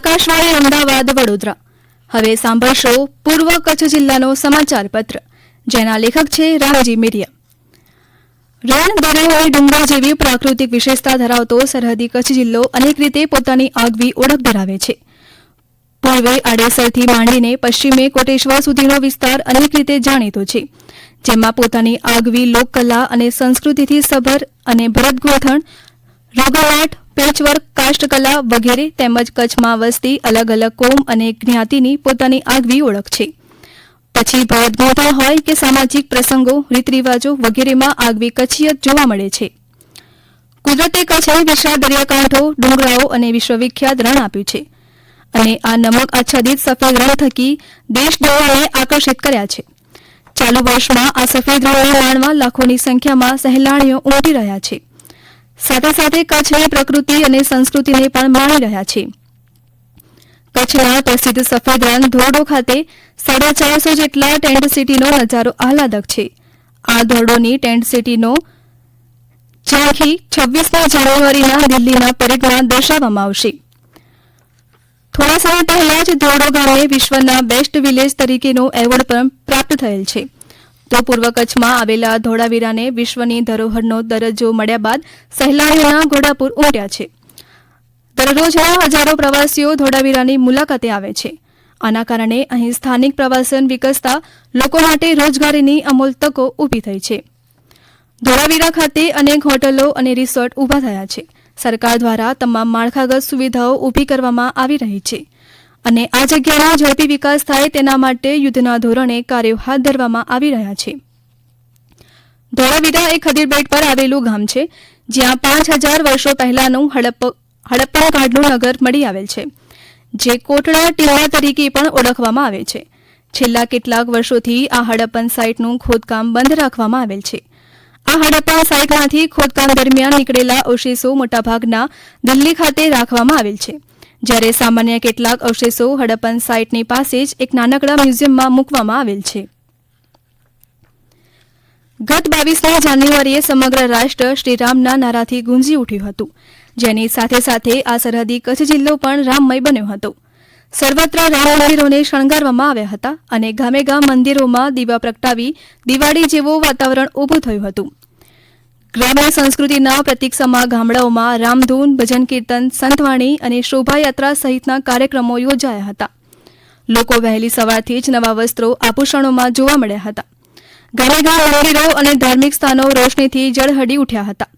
આકાશવાણી અમદાવાદ, વડોદરા. હવે સાંભળશો પૂર્વ કચ્છ જિલ્લાનો સમાચાર પત્ર. જેના લેખક છે રામજી મિરિયા. રણ દરિયો ડુંગર જેવી પ્રાકૃતિક વિશેષતા ધરાવતો સરહદી કચ્છ જિલ્લો અનેક રીતે પોતાની આગવી ઓળખ ધરાવે છે. પૂર્વે આડેસરથી માંડીને પશ્ચિમે કોટેશ્વર સુધીનો વિસ્તાર અનેક રીતે જાણીતો છે, જેમાં પોતાની આગવી લોકકલા અને સંસ્કૃતિથી સભર અને ભરતગોથણ રોગલાટ પેચવર્ક કાષ્ઠકલા વગેરે તેમજ કચ્છમાં વસતી અલગ અલગ કોમ અને જ્ઞાતિની પોતાની આગવી ઓળખ છે. પછી ભરતગોથણ હોય કે સામાજિક પ્રસંગો, રીતરિવાજો વગેરેમાં આગવી કચ્છિયત જોવા મળે છે. કુદરતે કચ્છને વિશાળ દરિયાકાંઠો ડુંગરાઓ અને વિશ્વવિખ્યાત રણ આપ્યું છે. અને આ નમક આચ્છાદિત સફેદ રણ થકી દેશદોરોને આકર્ષિત કર્યા છે. ચાલુ વર્ષમાં આ સફેદ રણને માણવા લાખોની સંખ્યામાં સહેલાણીઓ ઉમટી રહ્યા છે. સાથે સાથે કચ્છની પ્રકૃતિ અને સંસ્કૃતિને પણ માણી રહ્યા છે. કચ્છના પ્રસિદ્ધ સફેદ રણ ધોરડો ખાતે સાડા ચારસો જેટલા ટેન્ટ સિટીનો નજારો આહલાદક છે. આ ધોરડોની ટેન્ટ સિટીનો ઝાંખી છવ્વીસમી જાન્યુઆરીના દિલ્હીના પરેડમાં દર્શાવવામાં આવશે. થોડા સમય પહેલા જ ધોરડો ગામે વિશ્વના બેસ્ટ વિલેજ તરીકેનો એવોર્ડ પણ પ્રાપ્ત થયેલ છે. તો પૂર્વ કચ્છમાં આવેલા ધોળાવીરાને વિશ્વની ધરોહરનો દરજ્જો મળ્યા બાદ સહેલાણીઓના ઘોડાપુર ઉમટ્યા છે. દરરોજના હજારો પ્રવાસીઓ ધોળાવીરાની મુલાકાતે આવે છે. આના કારણે અહીં સ્થાનિક પ્રવાસન વિકસતા લોકો માટે રોજગારીની અમૂલ તકો ઊભી થઈ છે. ધોળાવીરા ખાતે અનેક હોટલો અને રિસોર્ટ ઊભા થયા છે. સરકાર દ્વારા તમામ માળખાગત સુવિધાઓ ઊભી કરવામાં આવી રહી છે. અને આ જગ્યાનો ઝડપી વિકાસ થાય તેના માટે યુદ્ધના ધોરણે કાર્યો હાથ ધરવામાં આવી રહ્યા છે. ધોળાવીરા એ ખદીરબેટ પર આવેલું ગામ છે, જ્યાં પાંચ હજાર વર્ષો પહેલાનું હડપ્પ કાળનું નગર મળી આવેલ છે, જે કોટડા ટીલા તરીકે પણ ઓળખવામાં આવે છે. છેલ્લા કેટલાક વર્ષોથી આ હડપ્પન સાઇટનું ખોદકામ બંધ રાખવામાં આવેલ છે. આ હડપ્પા સાઇટમાંથી ખોદકામ દરમિયાન નીકળેલા અવશેષો મોટાભાગના દિલ્હી ખાતે રાખવામાં આવેલ છે. જ્યારે સામાન્ય કેટલાક અવશેષો હડપ્પન સાઇટની પાસે જ એક નાનકડા મ્યુઝિયમમાં મૂકવામાં આવેલ છે. ગત બાવીસમી જાન્યુઆરીએ સમગ્ર રાષ્ટ્ર શ્રીરામના નારાથી ગુંજી ઉઠ્યું હતું. જેની સાથે સાથે આ સરહદી કચ્છ જિલ્લો પણ રામમય બન્યો હતો. સર્વત્ર રામ મંદિરોને શણગારવામાં આવ્યા હતા અને ગામે ગામ મંદિરોમાં દીવા પ્રગટાવી દિવાળી જેવું વાતાવરણ ઊભું થયું હતું. ગ્રામ્ય સંસ્કૃતિના પ્રતિક્ષમા ગામડાઓમાં રામધૂન, ભજન કીર્તન, સંતવાણી અને શોભાયાત્રા સહિતના કાર્યક્રમો યોજાયા હતા. લોકો વહેલી સવારથી જ નવા વસ્ત્રો આભૂષણોમાં જોવા મળ્યા હતા. ગામે ગામ મંદિરો અને ધાર્મિક સ્થાનો રોશનીથી જળહડી ઉઠ્યા હતા.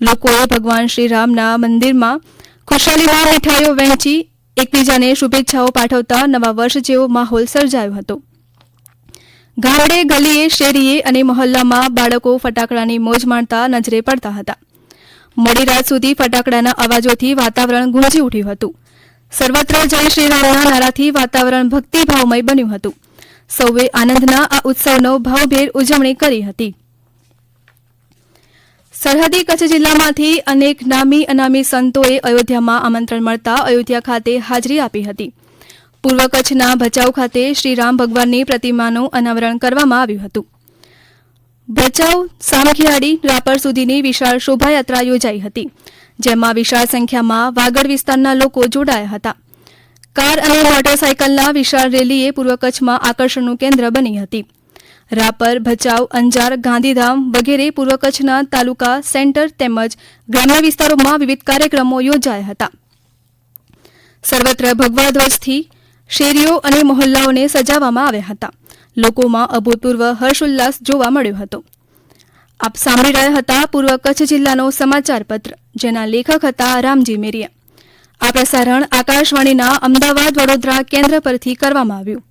લોકોએ ભગવાન શ્રીરામના મંદિરમાં ખુશાલીમાં મીઠાઈઓ વહેંચી એકબીજાને શુભેચ્છાઓ પાઠવતા નવા વર્ષ જેવો માહોલ સર્જાયો હતો. ગામડે, ગલીએ, શેરીએ અને મહોલ્લામાં બાળકો ફટાકડાની મોજ માણતા નજરે પડતા હતા. મોડી રાત સુધી ફટાકડાના અવાજોથી વાતાવરણ ગુંજી ઉઠ્યું હતું. સર્વત્ર જય શ્રીરામના નારાથી વાતાવરણ ભક્તિભાવમય બન્યું હતું. સૌએ આનંદના આ ઉત્સવનો ભાવભેર ઉજવણી કરી હતી. સરહદી કચ્છ જિલ્લામાંથી અનેક નામી અનામી સંતોએ અયોધ્યામાં આમંત્રણ મળતા અયોધ્યા ખાતે હાજરી આપી હતી. પૂર્વ કચ્છના ભચાઉ ખાતે શ્રીરામ ભગવાનની પ્રતિમાનું અનાવરણ કરવામાં આવ્યું હતું. ભચાઉ સામખિયાળી રાપર સુધીની વિશાળ શોભાયાત્રા યોજાઈ હતી, જેમાં વિશાળ સંખ્યામાં વાગડ વિસ્તારના લોકો જોડાયા હતા. કાર અને મોટરસાયકલના વિશાળ રેલીએ પૂર્વ કચ્છમાં આકર્ષણનું કેન્દ્ર બની હતી. રાપર, ભચાઉ, અંજાર, ગાંધીધામ વગેરે પૂર્વ કચ્છના તાલુકા, સેન્ટર તેમજ ગ્રામ્ય વિસ્તારોમાં વિવિધ કાર્યક્રમો યોજાયા હતા. સર્વત્ર ભગવા ધ્વજથી શેરીઓ અને મહોલ્લાઓને સજાવવામાં આવ્યા હતા. લોકોમાં અભૂતપૂર્વ હર્ષોલ્લાસ જોવા મળ્યો હતો. આપ સાંભળી રહ્યા હતા પૂર્વ કચ્છ જિલ્લાનો સમાચાર પત્ર, જેના લેખક હતા રામજી મેરિયા. આ પ્રસારણ આકાશવાણીના અમદાવાદ વડોદરા કેન્દ્ર પરથી કરવામાં આવ્યું.